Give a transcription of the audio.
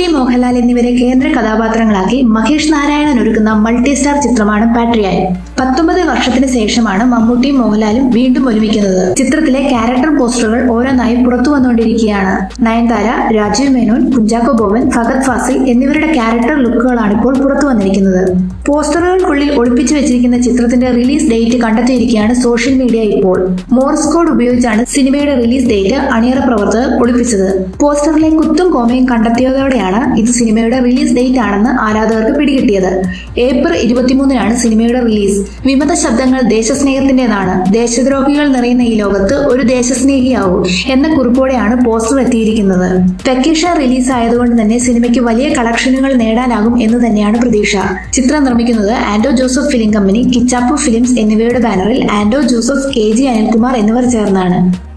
മമ്മൂട്ടി മോഹൻലാൽ എന്നിവരെ കേന്ദ്ര കഥാപാത്രങ്ങളാക്കി മഹേഷ് നാരായണൻ ഒരുക്കുന്ന മൾട്ടി സ്റ്റാർ ചിത്രമാണ് പാട്രിയായ്. പത്തൊമ്പത് വർഷത്തിന് ശേഷമാണ് മമ്മൂട്ടിയും മോഹൻലാലും വീണ്ടും ഒരുമിക്കുന്നത്. ചിത്രത്തിലെ ക്യാരക്ടർ പോസ്റ്ററുകൾ ഓരോന്നായി പുറത്തു വന്നുകൊണ്ടിരിക്കുകയാണ്. നയൻതാര രാജീവ് മേനോൻ കുഞ്ചാക്കോ ബോബൻ ഫഗത് ഫാസിൽ എന്നിവരുടെ ക്യാരക്ടർ ലുക്കുകളാണ് ഇപ്പോൾ പുറത്തു വന്നിരിക്കുന്നത്. പോസ്റ്ററുകൾക്കുള്ളിൽ ഒളിപ്പിച്ചു വെച്ചിരിക്കുന്ന ചിത്രത്തിന്റെ റിലീസ് ഡേറ്റ് കണ്ടെത്തിയിരിക്കുകയാണ് സോഷ്യൽ മീഡിയ ഇപ്പോൾ. മോർസ് കോഡ് ഉപയോഗിച്ചാണ് സിനിമയുടെ റിലീസ് ഡേറ്റ് അണിയറ പ്രവർത്തകർ ഒളിപ്പിച്ചത്. പോസ്റ്ററിലെ കുത്തും കോമയും കണ്ടെത്തിയതോടെയാണ് ഇത് സിനിമയുടെ റിലീസ് ഡേറ്റ് ആണെന്ന് ആരാധകർക്ക് പിടികിട്ടിയത്. ഏപ്രിൽ ഇരുപത്തിമൂന്നിനാണ് സിനിമയുടെ റിലീസ്. വിമത ശബ്ദങ്ങൾ ദേശസ്നേഹത്തിന്റേതാണ് ദേശദ്രോഹികൾ നിറയുന്ന ഈ ലോകത്ത് ഒരു ദേശസ്നേഹിയാവൂ എന്ന കുറിപ്പോടെയാണ് പോസ്റ്റർ എത്തിയിരിക്കുന്നത്. വെക്കേഷ റിലീസ് ആയതുകൊണ്ട് തന്നെ സിനിമയ്ക്ക് വലിയ കളക്ഷനുകൾ നേടാനാകും എന്ന് തന്നെയാണ് പ്രതീക്ഷ. ചിത്രം നിർമ്മിക്കുന്നത് Anto Joseph film company Kichappu films എന്നിവയുടെ ബാനറിൽ Anto Joseph K G Anilkumar എന്നിവർ ചേർന്നാണ്.